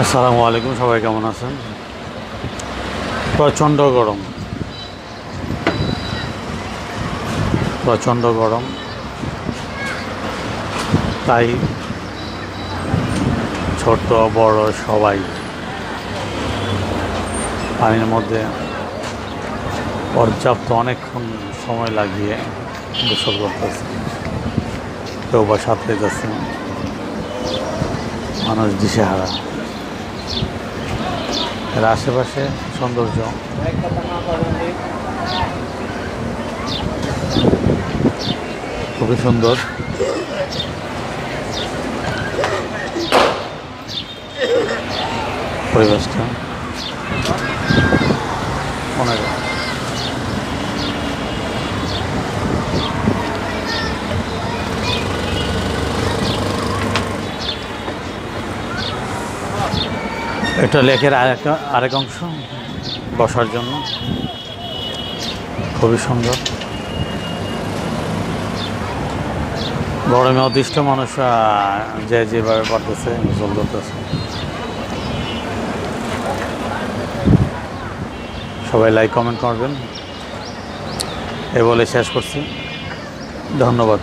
আসসালামু আলাইকুম, সবাই কেমন আছেন? প্রচণ্ড গরম। প্রচণ্ড গরম। তাই ছোট, বড় সবাই পানির মধ্যে পর্যাপ্ত অনেকক্ষণ সময় লাগিয়ে গোসল করতেছে। কেউ বা সাঁতরে যাচ্ছে। মানুষ দিশেহারা। এর আশেপাশে সৌন্দর্য। খুবই সুন্দর। পরিবেশটা। অনেক এটা লেকের আরেক আরেক অংশ বসার জন্য। খুবই সুন্দর। গরমে অদৃষ্ট মানুষ যে যেভাবে পারতেছে গোসল করতেছে। সবাই লাইক কমেন্ট করবেন। এ বলে শেষ করছি। ধন্যবাদ।